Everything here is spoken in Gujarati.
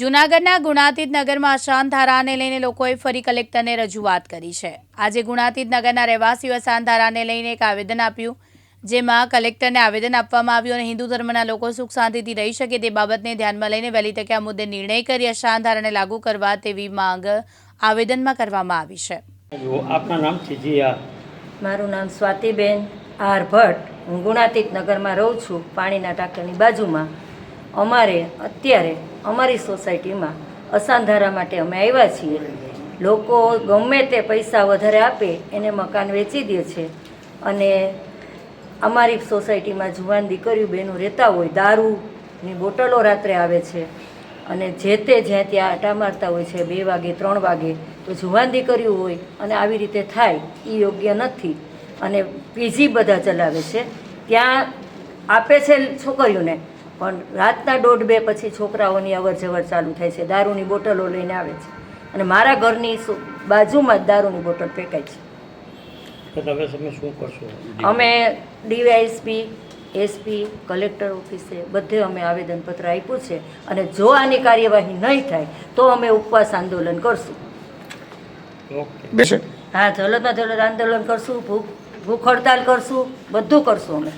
જૂનાગઢના ગુણાતીત નગરમાં અશાંત ધારાને લઈને લોકોએ ફરી કલેક્ટરને રજૂઆત કરી છે. આજે ગુણાતીત નગરના રહેવાસીઓ અશાંત ધારાને લઈને એક આવેદન આપ્યું જેમાં કલેક્ટરને આવેદન આપવામાં આવ્યું અને હિન્દુ ધર્મના લોકો સુખ શાંતિથી રહી શકે તે બાબતને ધ્યાનમાં લઈને વહેલી તકે આ મુદ્દે નિર્ણય કરી અશાંત ધારાને લાગુ કરવા તેવી માંગ આવેદનમાં કરવામાં આવી છે. જો આપના નામ છે મારું નામ સ્વાતિબેન આર ભટ્ટ. હું ગુણાતીત નગરમાં રહું છું પાણીના ટાંકાની બાજુમાં. અમારે અત્યારે અમારી સોસાયટીમાં અસાંધારા માટે અમે આવ્યા છીએ. લોકો ગમે તે પૈસા વધારે આપે એને મકાન વેચી દે છે. અને અમારી સોસાયટીમાં જુવાન દીકરીઓ બહેનો રહેતા હોય, દારૂની બોટલો રાત્રે આવે છે. અને જે તે જ્યાં ત્યાં આટા મારતા હોય છે, બે વાગે, ત્રણ વાગે, તો જુવાન દીકરીઓ હોય અને આવી રીતે થાય એ યોગ્ય નથી. અને પીજી બધા ચલાવે છે. ત્યાં આપે છે છોકરીઓને. પણ રાતના દોઢ બે પછી છોકરાઓની અવર જવર ચાલુ થાય છે. દારૂની બોટલો લઈને આવે છે. અને મારા ઘરની બાજુમાં જ દારૂની બોટલ ફેંકાય છે. તો તમે તમે શું કરશો? અમે ડીવાયએસપી એસપી કલેક્ટર ઓફિસે બધે અમે આવેદનપત્ર આપ્યું છે. અને જો આની કાર્યવાહી નહીં થાય તો અમે ઉપવાસ આંદોલન કરશું. ઓકે. હા જલદમાં જલદ આંદોલન કરશું ભૂખ ભૂખ હડતાલ કરશું બધું કરશું અમે.